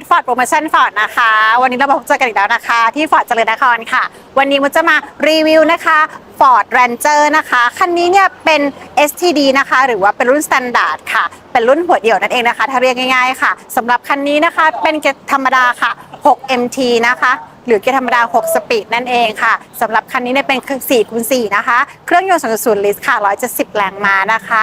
ดฟอร์ดโปรโมชั่นฟอร์ดนะคะ วันนี้เรามาพบเจอกันอีกแล้วนะคะ ที่ฟอร์ดเจริญนครค่ะ วันนี้มุดจะมารีวิวนะคะ Ford Ranger นะคะ คันนี้เนี่ยเป็น STD นะคะ หรือว่าเป็นรุ่น Standard ค่ะ เป็นรุ่นหัวเดี่ยวนั่นเองนะคะ ถ้าเรียกง่ายๆค่ะสำหรับคันนี้นะคะเป็นเกร์ธรรมดาค่ะ 6 MT นะคะ หรือเกียร์ธรรมดา 6 สปีดนั่นเองค่ะสำหรับคันนี้เนี่ยเป็นเครื่อง4คูณ4นะคะ เครื่องยนต์2.0ลิตรค่ะ 170 แรงม้านะคะ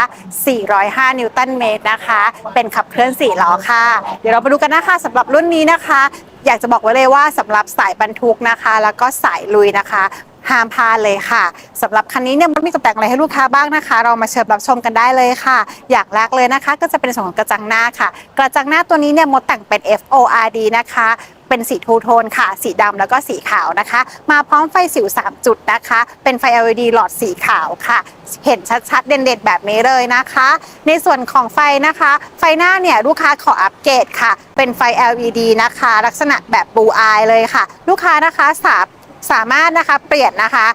405 นิวตันเมตรนะคะ เป็นขับเคลื่อน4ล้อค่ะ เดี๋ยวเราไปดูกันนะคะสำหรับรุ่นนี้นะคะ อยากจะบอกไว้เลยว่าสำหรับสายบรรทุกนะคะ แล้วก็สายลุยนะคะห้ามพลาดเลยค่ะสำหรับคันนี้เนี่ยมันมีตกแต่งอะไรให้ลูกค้าบ้างนะคะ เรามาเชิญรับชมกันได้เลยค่ะ อย่างแรกเลยนะคะ ก็จะเป็นส่วนของกระจังหน้าค่ะ กระจังหน้าตัวนี้เนี่ยมดแต่งเป็น FORD นะคะ เป็นสีทูโทนค่ะ สีดำแล้วก็สีขาวนะคะ มาพร้อมไฟสิว 3 จุดนะคะ เป็นไฟ LED หลอดสีขาวค่ะ เห็นชัดๆ เด่นๆ แบบนี้เลยนะคะ ในส่วนของไฟนะคะ ไฟหน้าเนี่ยลูกค้าขออัปเกรดค่ะ เป็นไฟ LED นะคะ ลักษณะแบบบูอายเลยค่ะ ลูกค้านะคะสาสามารถนะคะเปลี่ยนนะคะ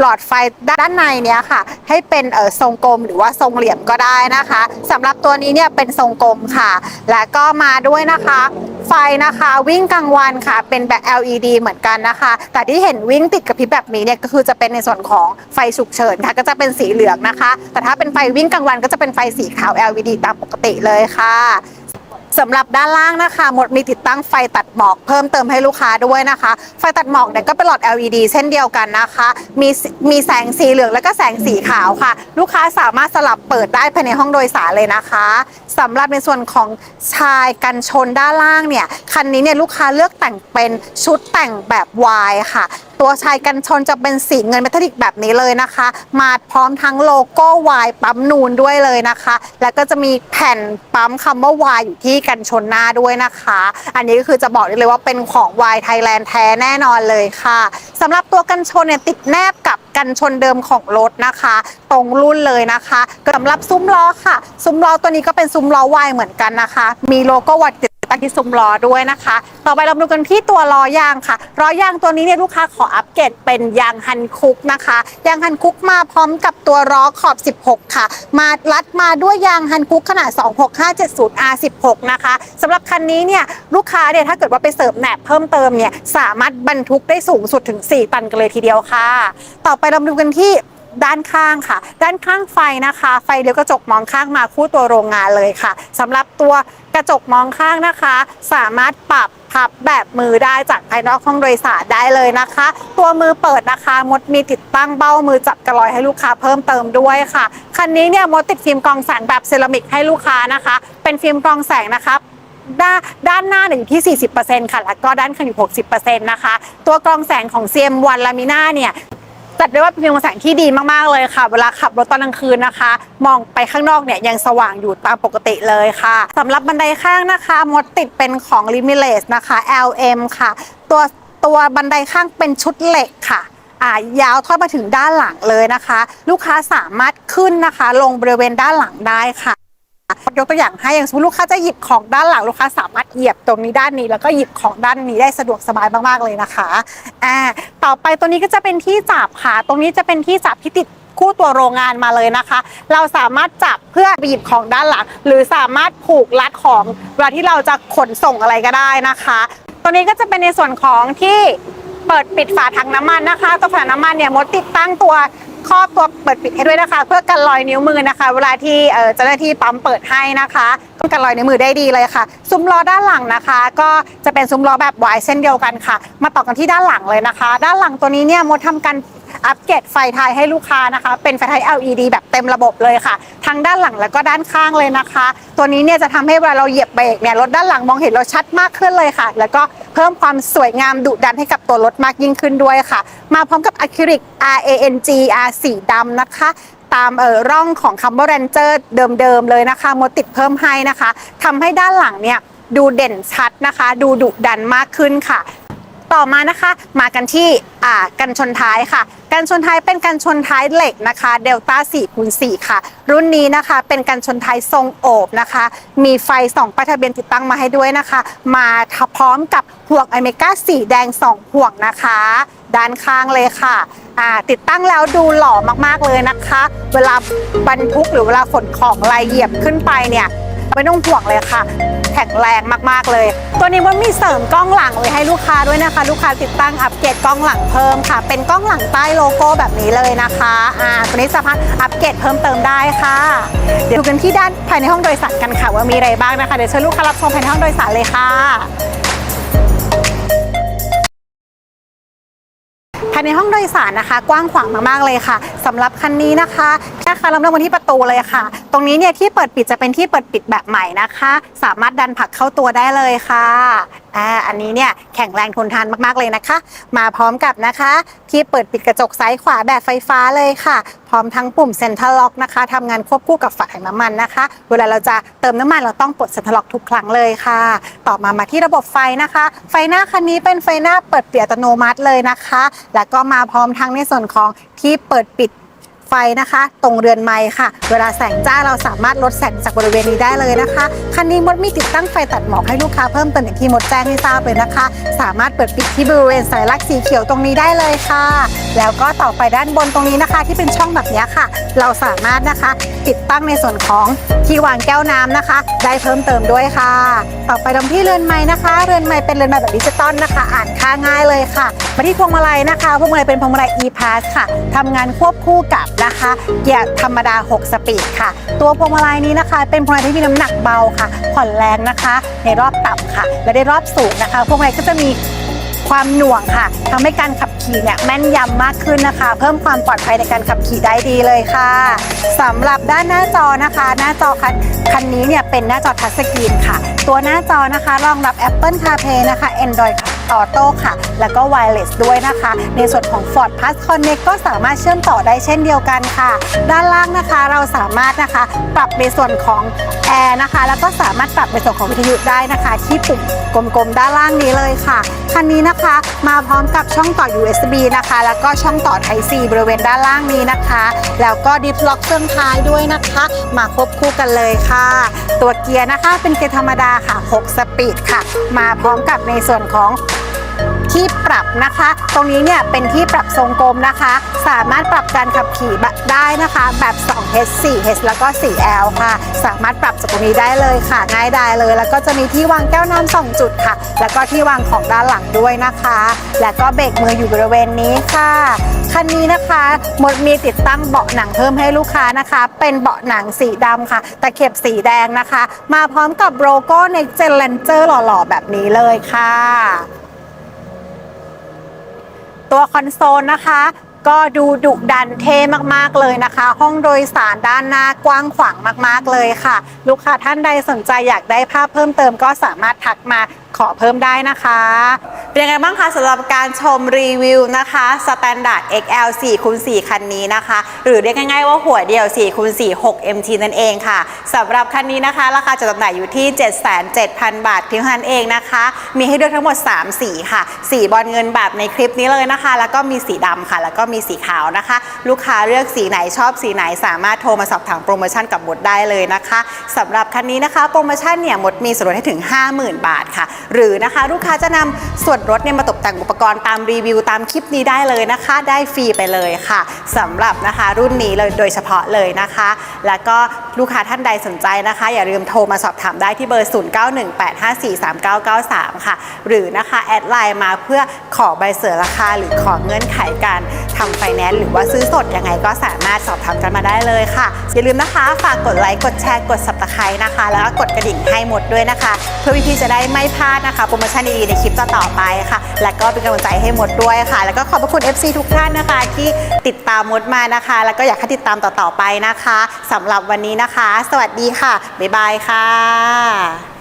หลอดไฟด้านในเนี้ยค่ะ ให้เป็นเออทรงกลมหรือว่าทรงเหลี่ยมก็ได้นะคะสำหรับตัวนี้เนี่ยเป็นทรงกลมค่ะ และก็มาด้วยนะคะ ไฟนะคะ วิ่งกลางวันค่ะ เป็นแบบ LED เหมือนกันนะคะ แต่ที่เห็นวิ่งติดกับพริบแบบนี้เนี่ยก็คือจะเป็นในส่วนของไฟฉุกเฉินค่ะ ก็จะเป็นสีเหลืองนะคะ แต่ถ้าเป็นไฟวิ่งกลางวันก็จะเป็นไฟสีขาว LED ตามปกติเลยค่ะ สำหรับด้านล่างนะคะ หมดมีติดตั้งไฟตัดหมอกเพิ่มเติมให้ลูกค้าด้วยนะคะ ไฟตัดหมอกเนี่ยก็เป็นหลอด LED เช่นเดียวกันนะคะ มีมีแสงสีเหลืองแล้วก็แสงสีขาวค่ะ ลูกค้าสามารถสลับเปิดได้ภายในห้องโดยสารเลยนะคะสำหรับในส่วนของชายกันชนด้านล่างเนี่ยคันนี้เนี่ยลูกค้าเลือกแต่งเป็นชุดแต่งแบบวายค่ะ ตัวชายกันชนจะเป็นสีเงินเมทัลลิกแบบนี้เลยนะคะ มาพร้อมทั้งโลโก้วายปั๊มนูนด้วยเลยนะคะ แล้วก็จะมีแผ่นปั๊มคำว่าวายอยู่ที่กันชนหน้าด้วยนะคะ อันนี้ก็คือจะบอกได้เลยว่าเป็นของวายไทยแลนด์แท้แน่นอนเลยค่ะสำหรับตัวกันชนเนี่ยติดแนบกับกันชนเดิมของรถนะคะ ตรงรุ่นเลยนะคะสำหรับซุ้มล้อค่ะ ซุ้มล้อตัวนี้ก็เป็นซุ้มล้อวายเหมือนกันนะคะ มีโลโก้วายติด ตั้งที่ซุ้มล้อด้วยนะคะ ต่อไปเรามาดูกันที่ตัวล้อยางค่ะล้อยางตัวนี้เนี่ยลูกค้าขออัปเกรดเป็นยางฮันคุกนะคะ ยางฮันคุกมาพร้อมกับตัวล้อขอบ 16 ค่ะ มารัดมาด้วยยางฮันคุกขนาด 26570 R16 นะคะสำหรับคันนี้เนี่ยลูกค้าเนี่ยถ้าเกิดว่าไปเสริมแหนบเพิ่มเติมเนี่ยสามารถบรรทุกได้สูงสุดถึง 4 ตันกันเลยทีเดียวค่ะ ต่อไปเรามาดูกันที่ ด้านข้างค่ะ ด้านข้างไฟนะคะ ไฟเลี้ยวกระจกมองข้างมาคู่ตัวโรงงานเลยค่ะสำหรับตัวกระจกมองข้างนะคะ สามารถปรับพับแบบมือได้จากภายนอกห้องโดยสารได้เลยนะคะ ตัวมือเปิดนะคะมดมีติดตั้งเบ้ามือจับกระลอยให้ลูกค้าเพิ่มเติมด้วยค่ะคันนี้เนี่ยมดติดฟิล์มกรองแสงแบบเซรามิกให้ลูกค้านะคะ เป็นฟิล์มกรองแสงนะคะด้านด้านหน้าอยู่ที่ 40%ค่ะ แล้วก็ด้านข้างอยู่ 60%นะคะ ตัวกรองแสงของ CM1 Lamina เนี่ย จัดได้ว่าเป็นฟิล์มแสงที่ดีมากๆเลยค่ะ เวลาขับรถตอนกลางคืนนะคะ มองไปข้างนอกเนี่ยยังสว่างอยู่ตามปกติเลยค่ะสำหรับบันไดข้างนะคะมดติดเป็นของ l i m i l e s นะคะ LM ค่ะ ตัวตัวบันไดข้างเป็นชุดเหล็กค่ะอายาวทอดมาถึงด้านหลังเลยนะคะ ลูกค้าสามารถขึ้นนะคะ ลงบริเวณด้านหลังได้ค่ะ ยกตัวอย่างให้อย่างสมมติลูกค้าจะหยิบของด้านหลังลูกค้าสามารถเหยียบตรงนี้ด้านนี้แล้วก็หยิบของด้านนี้ได้สะดวกสบายมากๆเลยนะคะอ่าต่อไปตัวนี้ก็จะเป็นที่จับค่ะ ตรงนี้จะเป็นที่จับที่ติดคู่ตัวโรงงานมาเลยนะคะ เราสามารถจับเพื่อไปหยิบของด้านหลัง หรือสามารถผูกรัดของเวลาที่เราจะขนส่งอะไรก็ได้นะคะ ตัวนี้ก็จะเป็นในส่วนของที่เปิดปิดฝาถังน้ำมันนะคะ ตัวฝาน้ำมันเนี่ยมดติดตั้งตัว ครอบตัวเปิดปิดให้ด้วยนะคะ เพื่อกันรอยนิ้วมือนะคะ เวลาที่เจ้าหน้าที่ปั๊มเปิดให้นะคะก็กันรอยนิ้วมือได้ดีเลยค่ะ ซุ้มล้อด้านหลังนะคะ ก็จะเป็นซุ้มล้อแบบวายเช่นเดียวกันค่ะ มาต่อกันที่ด้านหลังเลยนะคะ ด้านหลังตัวนี้เนี่ยมดทำการ อัปเกรดไฟท้ายให้ลูกค้านะคะ เป็นไฟท้าย LED แบบเต็มระบบเลยค่ะ ทั้งด้านหลังแล้วก็ด้านข้างเลยนะคะ ตัวนี้เนี่ยจะทำให้เวลาเราเหยียบเบรกเนี่ยรถด้านหลังมองเห็นเราชัดมากขึ้นเลยค่ะ แล้วก็เพิ่มความสวยงามดุดันให้กับตัวรถมากยิ่งขึ้นด้วยค่ะ มาพร้อมกับอะคริลิก RANG R สีดำนะคะตามเอ่อร่องของคำว่า Ranger เจอร์เดิมๆเลยนะคะมดติดเพิ่มให้นะคะทำให้ด้านหลังเนี่ยดูเด่นชัดนะคะ ดูดุดันมากขึ้นค่ะ ต่อมานะคะ มากันที่อ่ากันชนท้ายค่ะ กันชนท้ายเป็นกันชนท้ายเหล็กนะคะเดลต้า4คูณ4ค่ะ รุ่นนี้นะคะ เป็นกันชนท้ายทรงโอบนะคะ มีไฟ2ป้ายทะเบียนติดตั้งมาให้ด้วยนะคะ มาพร้อมกับห่วงอเมริกาสีแดง 2 ห่วงนะคะ ด้านข้างเลยค่ะติดตั้งแล้วดูหล่อมากๆเลยนะคะ เวลาบรรทุกหรือเวลาฝนของอะไรเหยียบขึ้นไปเนี่ยไม่ต้องห่วงเลยค่ะ แข็งแรงมากๆเลย ตัวนี้มันมีเสริมกล้องหลังไว้ให้ลูกค้าด้วยนะคะ ลูกค้าติดตั้งอัปเกรดกล้องหลังเพิ่มค่ะ เป็นกล้องหลังใต้โลโก้แบบนี้เลยนะคะอ่าตัวนี้สามารถอัปเกรดเพิ่มเติมได้ค่ะ เดี๋ยวดูกันที่ด้านภายในห้องโดยสารกันค่ะ ว่ามีอะไรบ้างนะคะเดี๋ยวเชิญลูกค้ารับชมภายในห้องโดยสารเลยค่ะภายในห้องโดยสารนะคะ กว้างขวางมากๆเลยค่ะ สำหรับคันนี้นะคะแค่ค่ะเราเริ่มกันที่ประตูเลยค่ะ ตรงนี้เนี่ยที่เปิดปิดจะเป็นที่เปิดปิดแบบใหม่นะคะ สามารถดันผักเข้าตัวได้เลยค่ะอ่าอันนี้เนี่ยแข็งแรงทนทานมากๆเลยนะคะ มาพร้อมกับนะคะ ที่เปิดปิดกระจกซ้ายขวาแบบไฟฟ้าเลยค่ะ พร้อมทั้งปุ่มเซ็นทรัลล็อกนะคะทำงานควบคู่กับฝาถังน้ำมันนะคะ เวลาเราจะเติมน้ำมันเราต้องปลดเซ็นทรัลล็อกทุกครั้งเลยค่ะ ต่อมามาที่ระบบไฟนะคะ ไฟหน้าคันนี้เป็นไฟหน้าเปิดปิดอัตโนมัติเลยนะคะ แล้วก็มาพร้อมทั้งในส่วนของที่เปิดปิด ไฟนะคะ ตรงเรือนไม้ค่ะ เวลาแสงจ้าเราสามารถลดแสงจากบริเวณนี้ได้เลยนะคะ คันนี้มดมีติดตั้งไฟตัดหมอกให้ลูกค้าเพิ่มเติมอย่างที่มดแจ้งให้ทราบเลยนะคะ สามารถเปิดปิดที่บริเวณสัญลักสีเขียวตรงนี้ได้เลยค่ะ แล้วก็ต่อไปด้านบนตรงนี้นะคะ ที่เป็นช่องแบบนี้ค่ะ เราสามารถนะคะ ติดตั้งในส่วนของที่วางแก้วน้ำนะคะ ได้เพิ่มเติมด้วยค่ะ ต่อไปตรงที่เรือนไม้นะคะ เรือนไม้เป็นเรือนไม้แบบดิจิตอลนะคะ อ่านค่าง่ายเลยค่ะมาที่พวงมาลัยนะคะพวงมาลัยเป็นพวงมาลัย e-pass ค่ะทำงานควบคู่กับนะคะ เกียร์ธรรมดา 6 สปีดค่ะ ตัวพวงมาลัยนี้นะคะ เป็นพวงมาลัยที่มีน้ำหนักเบาค่ะ ผ่อนแรงนะคะ ในรอบต่ำค่ะ และในรอบสูงนะคะพวงมาลัยก็จะมีความหน่วงค่ะทำให้การขับขี่เนี่ยแม่นยำมากขึ้นนะคะ เพิ่มความปลอดภัยในการขับขี่ได้ดีเลยค่ะสำหรับด้านหน้าจอนะคะ หน้าจอคันคันนี้เนี่ยเป็นหน้าจอทัชสกรีนค่ะ ตัวหน้าจอนะคะรองรับ Apple CarPlay นะคะ Android ออโต้ค่ะ แล้วก็ Wireless ด้วยนะคะ ในส่วนของ Ford Pass Connect ก็สามารถเชื่อมต่อได้เช่นเดียวกันค่ะ ด้านล่างนะคะเราสามารถนะคะปรับในส่วนของแอร์นะคะ แล้วก็สามารถปรับในส่วนของวิทยุได้นะคะ ที่ปุ่มกลมๆด้านล่างนี้เลยค่ะคันนี้นะคะมาพร้อมกับช่องต่อ USB นะคะ แล้วก็ช่องต่อ Type C บริเวณด้านล่างนี้นะคะ แล้วก็ดิฟล็อกเครื่องท้ายด้วยนะคะ มาควบคู่กันเลยค่ะ ตัวเกียร์นะคะเป็นเกียร์ธรรมดาค่ะ 6 สปีดค่ะ มาพร้อมกับในส่วนของ ที่ปรับนะคะ ตรงนี้เนี่ยเป็นที่ปรับทรงกลมนะคะ สามารถปรับการขับขี่ได้นะคะ แบบ 2H 4H แล้วก็ 4L ค่ะ สามารถปรับจากตรงนี้ได้เลยค่ะ ง่ายดายเลย แล้วก็จะมีที่วางแก้วน้ำสองจุดค่ะ แล้วก็ที่วางของด้านหลังด้วยนะคะ แล้วก็เบรกมืออยู่บริเวณนี้ค่ะคันนี้นะคะหมดมีติดตั้งเบาะหนังเพิ่มให้ลูกค้านะคะ เป็นเบาะหนังสีดำค่ะ ตะเข็บสีแดงนะคะ มาพร้อมกับโลโก้ Next Gen Ranger หล่อๆ แบบนี้เลยค่ะ ตัวคอนโซลนะคะ ก็ดูดุดันเท่มากๆเลยนะคะ ห้องโดยสารด้านหน้ากว้างขวางมากๆเลยค่ะ ลูกค้าท่านใดสนใจอยากได้ภาพเพิ่มเติมก็สามารถทักมาขอเพิ่มได้นะคะ เป็นยังไงบ้างคะสำหรับการชมรีวิวนะคะ Standard XL 4คูณ4คันนี้นะคะ หรือเรียกง่ายๆว่าหัวเดียว4คูณ4 6 MT นั่นเองค่ะสำหรับคันนี้นะคะ ราคาจะจำหน่ายอยู่ที่ 77,000 บาทเพียงเท่านั้นเองนะคะ มีให้เลือกทั้งหมด 3 สีค่ะ สีบอลเงินแบบในคลิปนี้เลยนะคะ แล้วก็มีสีดำค่ะ แล้วก็มีสีขาวนะคะ ลูกค้าเลือกสีไหนชอบสีไหนสามารถโทรมาสอบถามโปรโมชั่นกับหมดได้เลยนะคะสำหรับคันนี้นะคะโปรโมชั่นเนี่ยหมดมีส่วนลดให้ถึง 50,000 บาทค่ะ หรือนะคะลูกค้าจะนำส่วนลดเนี่ยมาตกแต่งอุปกรณ์ตามรีวิวตามคลิปนี้ได้เลยนะคะ ได้ฟรีไปเลยค่ะสำหรับนะคะรุ่นนี้เลยโดยเฉพาะเลยนะคะ แล้วก็ลูกค้าท่านใดสนใจนะคะ อย่าลืมโทรมาสอบถามได้ที่เบอร์ 0918543993 ค่ะ หรือนะคะแอดไลน์มาเพื่อขอใบเสนอราคา หรือขอเงื่อนไขการทำไฟแนนซ์หรือว่าซื้อสดยังไงก็สามารถสอบถามกันมาได้เลยค่ะ อย่าลืมนะคะ ฝากกดไลค์กดแชร์กด subscribe นะคะ แล้วก็กดกระดิ่งให้หมดด้วยนะคะ เพื่อพี่ๆจะได้ไม่พลาดนะคะโปรโมชั่นดีๆในคลิปต่อๆไปค่ะ และก็เป็นกำลังใจให้หมดด้วยค่ะ แล้วก็ขอบพระคุณ FC ทุกท่านนะคะ ที่ติดตามมดมานะคะ แล้วก็อยากให้ติดตามต่อๆไปนะคะสำหรับวันนี้นะคะ สวัสดีค่ะบ๊ายบายค่ะ